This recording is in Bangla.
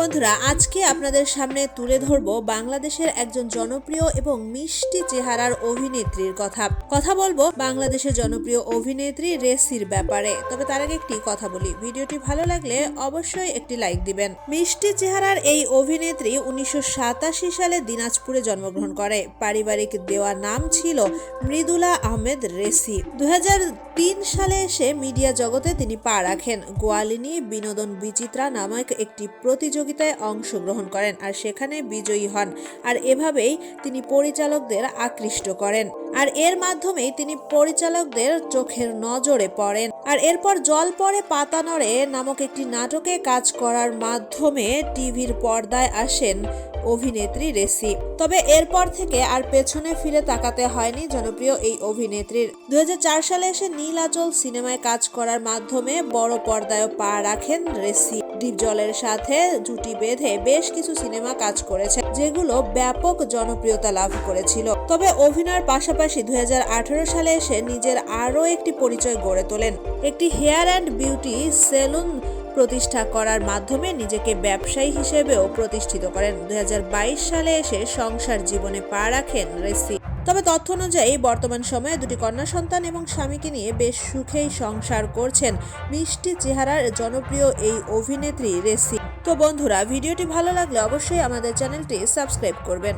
বন্ধুরা, আজকে আপনাদের সামনে তুলে ধরব বাংলাদেশের একজন জনপ্রিয় এবং মিষ্টি চেহারার অভিনেত্রীর কথা। কথা বলব বাংলাদেশের জনপ্রিয় অভিনেত্রী রেসির ব্যাপারে। তবে তার আগে একটি কথা বলি। ভিডিওটি ভালো লাগলে অবশ্যই একটি লাইক দিবেন। মিষ্টি চেহারার এই অভিনেত্রী উনিশশো সাতাশি সালে দিনাজপুরে জন্মগ্রহণ করে। পারিবারিক দেওয়া নাম ছিল মৃদুলা আহমেদ রেসি। দু হাজার সালে এসে মিডিয়া জগতে তিনি পা রাখেন। গোয়ালিনী, বিনোদন বিচিত্রা নামক একটি প্রতিযোগিতায় অংশগ্রহণ করেন আর সেখানে বিজয়ী হন। আর এভাবেই তিনি পরিচালকদের আকৃষ্ট করেন। আর এর মাধ্যমেই তিনি পরিচালকদের চোখের নজরে পড়েন। আর এরপর জল পরে পাতা নড়ে নামক একটি নাটকে কাজ করার মাধ্যমে টিভির পর্দায় আসেন অভিনেত্রী রেসি। তবে এরপর থেকে আর পেছনে ফিরে তাকাতে হয়নি জনপ্রিয় এই অভিনেত্রীর। দুই হাজার চার সালে এসে নীলাচল সিনেমায় কাজ করার মাধ্যমে বড় পর্দায় পা রাখেন রেসি। ডিপ জলের সাথে জুটি বেঁধে বেশ কিছু সিনেমা কাজ করেছে যেগুলো ব্যাপক জনপ্রিয়তা লাভ করেছিল। তবে অভিনয়ের পাশাপাশি দুই সালে এসে নিজের আরও একটি পরিচয় গড়ে তোলেন। একটি হেয়ার অ্যান্ড বিউটি সেলুন প্রতিষ্ঠা করার মাধ্যমে নিজেকে ব্যবসায়ী হিসেবেও প্রতিষ্ঠিত করেন। দুই হাজার বাইশ সালে এসে সংসার জীবনে পা রাখেন রেসি। তবে তথ্য অনুযায়ী বর্তমান সময়ে দুটি কন্যা সন্তান এবং স্বামীকে নিয়ে বেশ সুখেই সংসার করছেন মিষ্টি চেহারার জনপ্রিয় এই অভিনেত্রী রেসি। তো বন্ধুরা, ভিডিওটি ভালো লাগলে অবশ্যই আমাদের চ্যানেলটি সাবস্ক্রাইব করবেন।